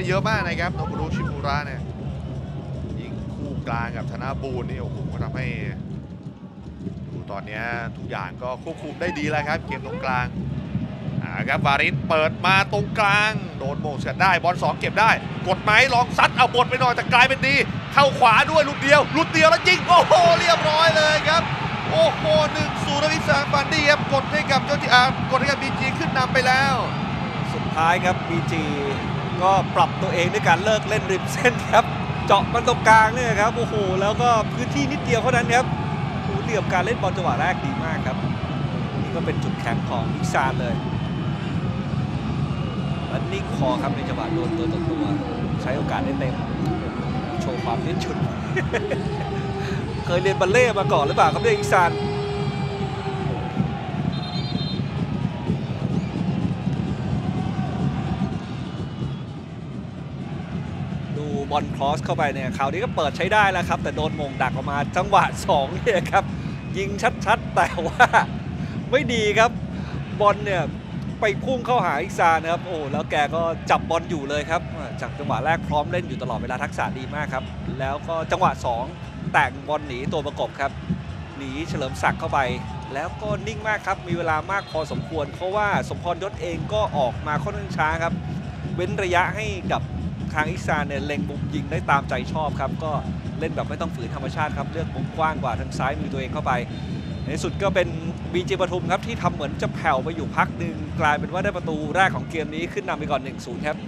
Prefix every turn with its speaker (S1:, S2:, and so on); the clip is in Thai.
S1: เนี่ยเยอะมากนะครับโนบุรุชิมูระเนี่ยยิงคู่กลางกับธนบูรณ์นี่โอ้โหก็ทำให้ดูตอนเนี้ยทุกอย่างก็ควบคุมได้ดีแล้วครับ เกมตรงกลางอ่าครับวาริสเปิดมาตรงกลาง โดนโมงเสียได้บอลสองเก็บได้ กดไหมลองซัดเอาบทไปหน่อยแต่กลายเป็นดี เข้าขวาด้วยลูกเดียวลูกเดียวแล้วยิงโอ้โหเรียบร้อยเลยครับโอ้โหหนึ่งศูนย์วิสานฟันดี้ครับกดให้กับเจ้าที่อากดให้กับบีจีขึ้นนำไปแล้ว
S2: สุดท้ายครับ BG ก็ปรับตัวเองด้วยการเลิกเล่นริมเส้นครับ เจาะมันตรงกลางเนี่ยครับโอ้โหแล้วก็พื้นที่นิดเดียวเท่านั้นครับโอ้เหลี่ยมการเล่นบอลจังหวะแรกดีมากครับ นี่ก็เป็นจุดแข็งของอิกซานเลยและนิ่คอครับในจังหวะโดนตัวต่อตัวใช้โอกาสได้เต็มโชว์ความยืดหยุ่นเคยเรียนบัลเล่มาก่อนหรือเปล่าครับเนี่ยอิซาน บอลครอสเข้าไปเนี่ยคราวนี้ก็เปิดใช้ได้แล้วครับ แต่โดนมงดักออกมาจังหวะ2เนี่ยครับ ยิงชัดๆ แต่ว่าไม่ดีครับบอลเนี่ยไปพุ่งเข้าหาอิกซานะครับโอ้แล้วแกก็จับบอลอยู่เลยครับจากจังหวะแรกพร้อมเล่นอยู่ตลอดเวลาทักษะดีมากครับ แล้วก็จังหวะ 2 แต่งบอลหนีตัวประกบครับหนีเฉลิมศักดิ์เข้าไป แล้วก็นิ่งมากครับมีเวลามากพอสมควร เพราะว่าสมพรยศเองก็ออกมาค่อนข้างช้าครับ เว้นระยะให้กับ ทางอิซานเนี่ยเล็งมุมยิงได้ตามใจชอบครับ ก็เล่นแบบไม่ต้องฝืนธรรมชาติครับ เลือกมุมกว้างกว่าทางซ้ายมือตัวเองเข้าไป ในสุดก็เป็นบีจีปทุมครับที่ทำเหมือนจะแผ่วไปอยู่พักหนึ่งกลายเป็นว่าได้ประตูแรกของเกมนี้ขึ้นนำไปก่อน 1-0 ครับ